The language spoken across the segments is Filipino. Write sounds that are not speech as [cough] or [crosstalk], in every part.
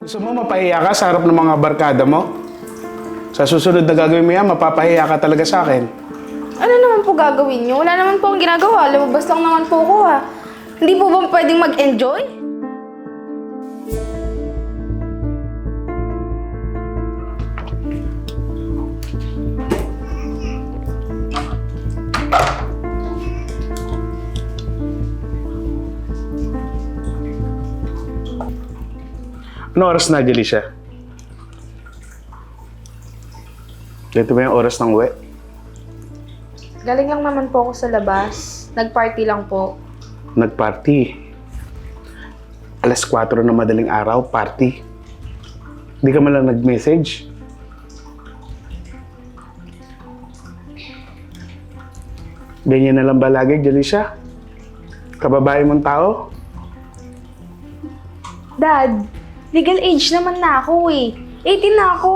Gusto mo mapahiya ka sa harap ng mga barkada mo? Sa susunod na gagawin mo yan, mapapahiya ka talaga sa akin. Ano naman po gagawin niyo? Wala naman po akong ginagawa. Lumabas lang naman po ako ha. Hindi po ba pwedeng mag-enjoy? Ano oras na, Jelicia? Dito ba yung oras ng uwi? Galing lang naman po ako sa labas. Nag-party lang po. Nag-party. Alas 4 na madaling araw, party. Hindi ka man lang nag-message. Ganyan na lang ba lagi, Jelicia? Kababae mong tao? Dad, legal age naman na ako eh. 18 na ako.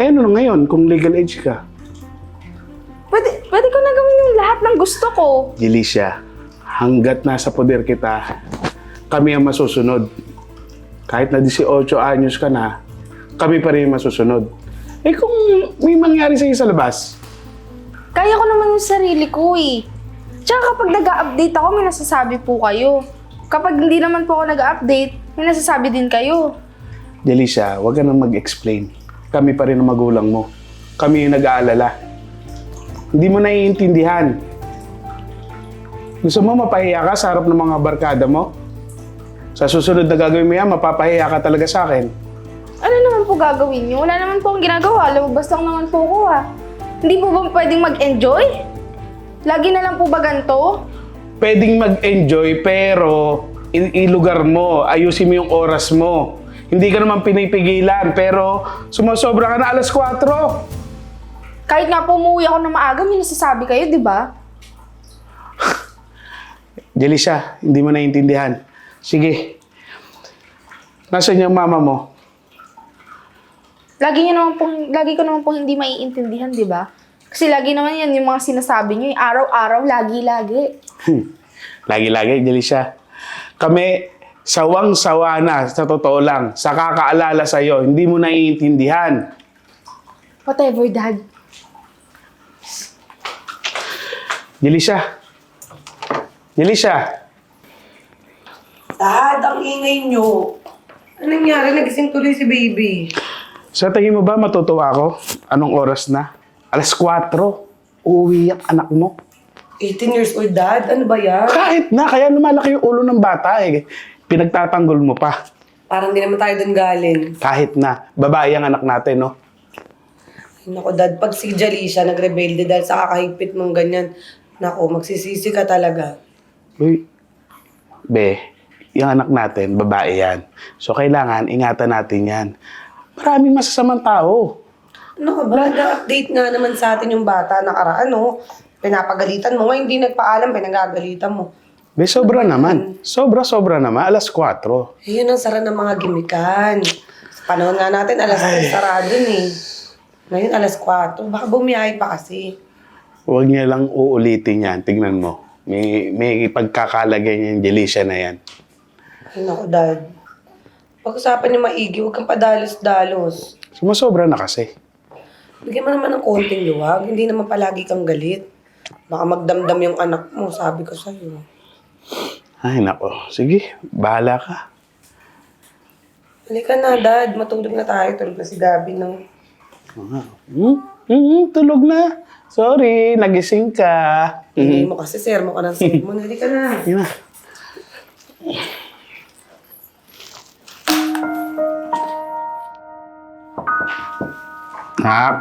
Eh, ano na ngayon kung legal age ka? Pwede, pwede ko na gawin yung lahat ng gusto ko. Jelicia, hanggat nasa poder kita, kami ang masusunod. Kahit na 18 anyos ka na, kami pa rin masusunod. Eh kung may mangyari sa'yo sa labas, Kaya ko naman yung sarili ko eh. Tsaka kapag nag-update ako, may nasasabi po kayo. Kapag hindi naman po ako nag-update, may nasasabi din kayo. Jelicia, huwag ka nang mag-explain. Kami pa rin ang magulang mo. Kami yung nag-aalala. Hindi mo naiintindihan. Gusto mo mapahiya ka sa harap ng mga barkada mo? Sa susunod na gagawin mo yan, mapapahiya ka talaga sa akin. Ano naman po gagawin niyo? Wala naman po akong ginagawa. Lumabas lang naman po ako ha. Hindi po ba pwedeng mag-enjoy? Lagi na lang po ba ganito? pwedeng mag-enjoy pero ilugar mo, ayusin mo yung oras mo. Hindi ka naman pinipigilan pero sumasobra ka na alas 4. Kahit nga po umuwi ako na maaga, may nasasabi kayo, di ba? [laughs] Jelicia, hindi mo naiintindihan. Sige. Nasaan yung mama mo? Lagi niyo naman po, lagi ko naman po hindi maiintindihan, di ba? Kasi lagi naman yan yung mga sinasabi niyo, yung araw-araw, lagi-lagi. Lagi-lagi, Jelicia. Kami, sawang-sawa na, sa totoo lang, sa kakaalala sa'yo, hindi mo naiintindihan. Whatever, Dad. Jelicia. Jelicia. Dad, ang ingay nyo. Ano nangyari? Nagising tuloy si baby. Sa tingin mo ba matutuwa ako? Anong oras na? Alas 4. Uuwi ang anak mo. 18 years old, Dad. Ano ba yan? Kahit na, kaya lumalaki yung ulo ng bata eh. Pinagtatanggol mo pa. Parang di naman tayo doon galing. Kahit na, babae ang anak natin, no? Ay, Nako, Dad. Pag si Jalisha nagrebelde dahil sa kakahigpit mong ganyan, nako, magsisisi ka talaga. Uy, be, yung anak natin, babae yan. So, kailangan ingatan natin yan. Maraming masasamang tao. Ano ka ba? Nag-update nga naman sa atin yung bata nakaraan, no? Pinapagalitan mo. Ngayon, hindi nagpaalam, pinagagalitan mo. Be, sobra naman. Sobra-sobra naman. Alas 4. Eh, yun ang sara ng mga gimikan. Sa panahon nga natin, alas 3 sarado eh. Ngayon, alas 4. Baka bumiyahe pa kasi. Huwag niya lang uulitin yan. Tignan mo. May, may pagkakalagay niya yung Jelicia na yan. Ay, naku, Dad. Pag-usapan niyo maigi, huwag kang padalos-dalos. Sumasobra na kasi. Bigyan mo naman ng konting luwag. Hindi naman palagi kang galit. Baka magdamdam yung anak mo, sabi ko sa'yo. Ay, nako. Sige, bahala ka. Halika na, Dad. Matulog na tayo. Tulog na si Gabi, no? Hmm? Hmm, tulog na. Sorry, nagising ka. Hindi mo kasi, sir, mo ka ng sermon. [laughs] Halika na. Yun na. Nap.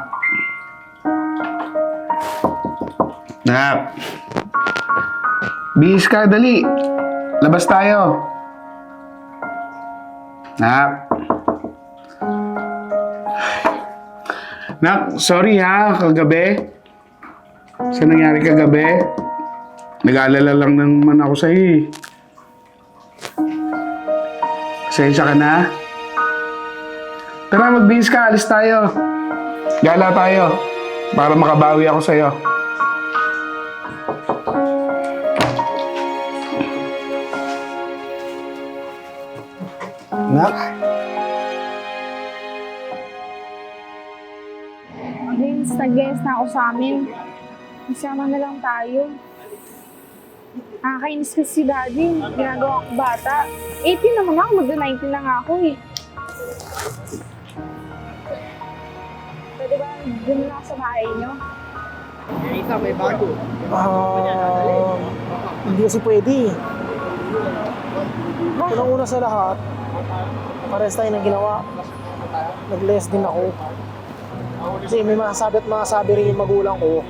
Nap. Bihis ka, dali. Labas tayo. Nap. Nak, sorry ha, kagabi. Sa nangyari kagabi. Nag-aalala lang naman ako sa'yo eh. Pasensya ka na. Tara, magbihis ka. Alis tayo. Gala tayo. Para makabawi ako sa'yo. Nak? Vince, nag-guess na ako sa amin. Isama na lang tayo. Nakakainis kasi si daddy. Ginagawa ko bata. 18 naman ako, magda-19 na nga ako eh. Pwede ba dun na ako sa bahay niyo? Isa, may bago. Ah, hindi kasi pwede eh. Unang-una sa lahat, pares tayo ng ginawa. Nag-less din ako. Kasi may masasabi at masasabi rin yung magulang ko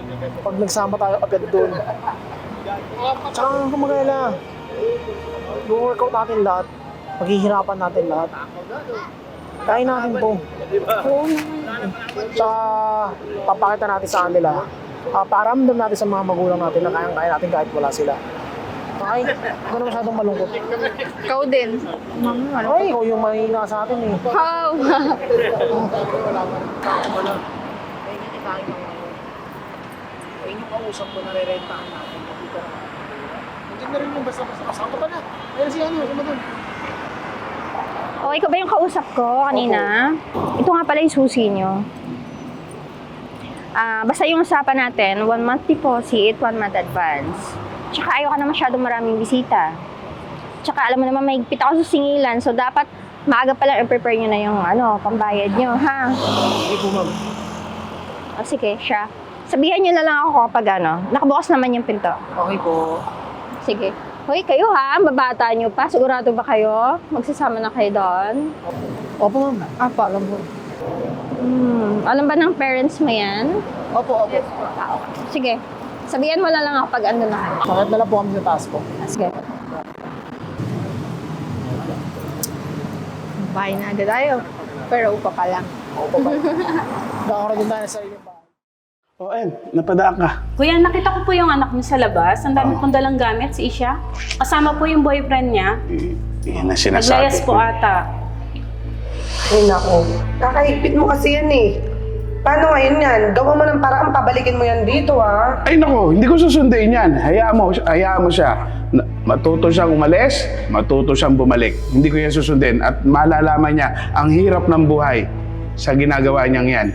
pag nagsama tayo agad doon. Tsaka kung mag-alala, yung workout natin lahat, maghihirapan natin lahat. Kain natin to. Oo. Tsaka papakita natin sa kanila. Uh, paramdam natin sa mga magulang natin na kayang-kaya natin kahit wala sila. Okay? Huwag na masyadong malungkot. Ikaw din. Mami? Ay, ikaw yung mahina sa atin eh. How? Ayun yung kausap ko na re-rentahan natin. Dito na. Rin yung basta-basta. Kasama pa na. Ayun si ano, sama doon. O, ikaw ba yung kausap ko kanina? Ito nga pala yung susi nyo. Ah, basta yung usapan natin, one month deposit, one month advance. Tsaka ayaw ka na masyadong maraming bisita. Tsaka alam mo naman, may higpit ako sa singilan, so dapat maaga pa lang i-prepare nyo na yung ano, pambayad nyo, ha? Hindi po ma'am. O sige, siya. Sabihan nyo na lang ako kapag ano, nakabukas naman yung pinto. Okay po. Sige. Hoy, kayo ha, babata nyo pa. Sigurado ba kayo? Magsasama na kayo doon? Opo ma'am. Apa, alam mo. Hmm, alam ba ng parents mo yan? Opo, opo. Ah, Sige. Sabihan mo na lang ako pag ando na. Bakit na lang po kami sa taas po. Sige. Bahay na agad tayo. Pero upa pa lang. Opo ba? [laughs] Nakakara din tayo sa bahay. O, En, napadaan ka. Kuya, nakita ko po yung anak niyo sa labas. Ang dami pong dalang gamit, si Isha. Kasama po yung boyfriend niya. Y- Yan ang sinasabi Naglayas po ata. Ay, nako. Kakahigpit mo kasi yan eh. Paano ngayon yan? Gawa mo ng paraan, pabalikin mo yan dito ah. Ay nako, hindi ko susunduin yan. Hayaan mo, hayaan mo siya. Matuto siyang umalis, matuto siyang bumalik. Hindi ko yan susundin at malalaman niya ang hirap ng buhay sa ginagawa niyang yan.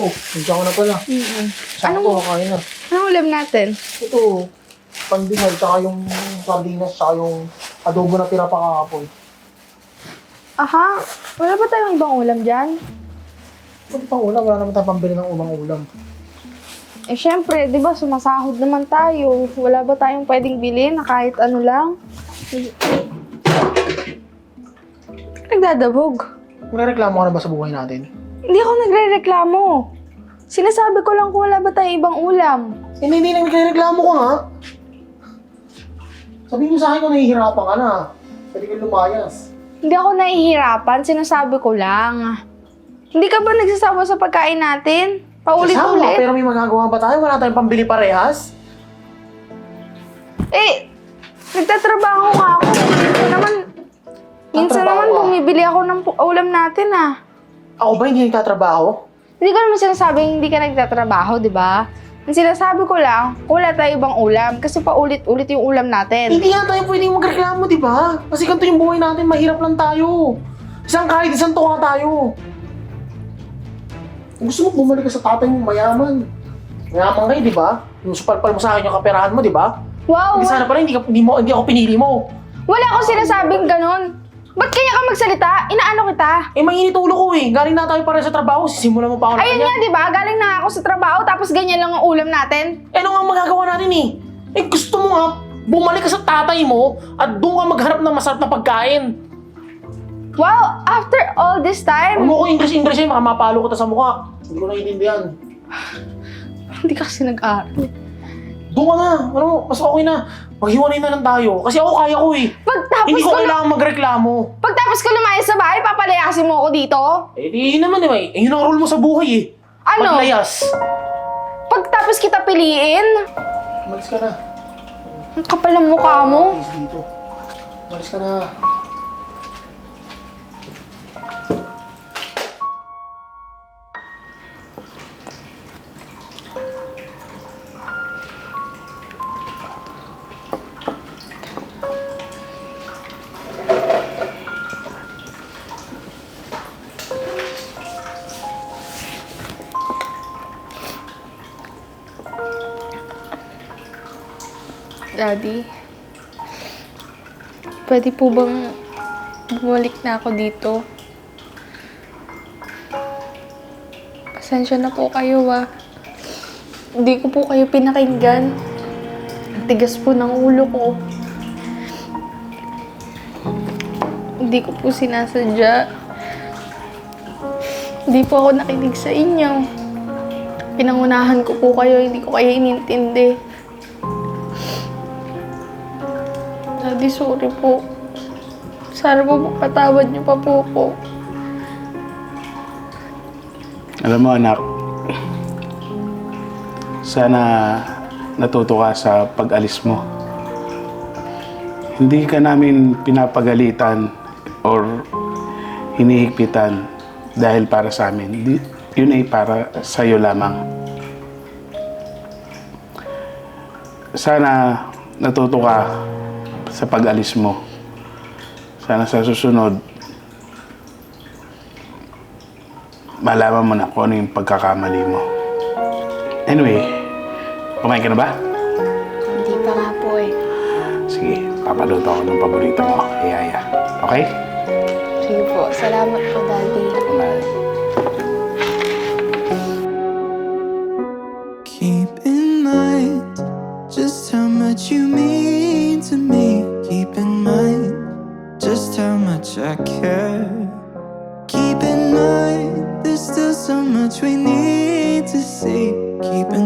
Oh, nandiyan ko na pala. Saan Anong- ko kakain na? Anong ulam natin? Ito, pandingal, tsaka yung sardinas, tsaka yung adobo na tira pa kahapon. Aha, wala ba tayong ibang ulam dyan? Ano pang ulam? Wala naman tayong pambili ng umang ulam. Eh syempre, di ba sumasahod naman tayo. Wala ba tayong pwedeng bilhin na kahit ano lang? Nagdadabog. Magreklamo ka na ba sa buhay natin? Hindi ako nagre-reklamo. Sinasabi ko lang kung wala ba tayong ibang ulam. Hindi, hindi na nagreklamo ko nga. Sabihin mo sa akin kung nahihirapan ka na. Pwede ka lumayas. Hindi ako nahihirapan, sinasabi ko lang. Hindi ka ba nagsasawa sa pagkain natin? Paulit-ulit. pero may magagawa ba tayo? Wala tayong pambili parehas? Eh, nagtatrabaho nga ako. Minsan naman, minsan naman ka? bumibili ako ng pu- ulam natin ah. Ako ba hindi nagtatrabaho? Hindi ko naman sinasabing hindi ka nagtatrabaho, di ba? Ang sinasabi ko lang, wala tayo ibang ulam kasi paulit-ulit yung ulam natin. Hindi nga tayo pwedeng magreklamo, di ba? Kasi ganito yung buhay natin, mahirap lang tayo. Isang kahit isang tuwa tayo. Kung gusto mo bumalik ka sa tatay mo, mayaman. Mayaman kayo, di ba? Yung supalpal mo sa akin yung kaperahan mo, di ba? Wow! Hindi sana pala hindi, ka, hindi, mo, hindi ako pinili mo. Wala akong sinasabing ganun. Ba't kaya ka magsalita? Inaano kita? Eh, mainit ulo ko eh. Galing na tayo para sa trabaho, sisimulan mo pa ako na Ayun nga, di ba? Galing na ako sa trabaho tapos ganyan lang ang ulam natin. Eh, ano nga ang magagawa natin eh? Eh, gusto mo nga, bumalik ka sa tatay mo at doon ka magharap ng masarap na pagkain. Wow! After all this Huwag time, mo ko English-English eh, baka mapalo kita sa mukha. Hindi ko naiintindihan. hindi ka kasi nag-aaral. Doon ka na. Ano, mas okay na. Maghiwalay na lang tayo. Kasi ako kaya ko eh. Pagtapos Hindi ko ko, na, kailangan magreklamo. pagtapos ko lumayas sa bahay, papalayasin mo ako dito? Eh, di yun naman eh. Eh, yun ang rule mo sa buhay eh. Ano? Maglayas. Pagtapos kita piliin? Umalis ka na. Ang kapal ng mukha mo. Please, dito. Umalis ka na. Daddy, pwede po bang bumalik na ako dito? Pasensya na po kayo ah. Hindi ko po kayo pinakinggan. Tigas po ng ulo ko. Hindi ko po sinasadya. Hindi po ako nakinig sa inyo. Pinangunahan ko po kayo, hindi ko kayo inintindi. Daddy, sorry po. Sana po patawad niyo pa po po. Alam mo anak, sana natuto ka sa pag-alis mo. Hindi ka namin pinapagalitan or hinihigpitan dahil para sa amin. Yun ay para sa'yo lamang. Sana natuto ka sa pag-alis mo. Sana sa susunod, malaman mo na kung ano yung pagkakamali mo. Anyway, kumain ka na ba? Hindi pa nga po eh. Sige, papaluto ako ng paborito mo, Yaya. Okay? Sige po, salamat po, Daddy. Kumain. keeping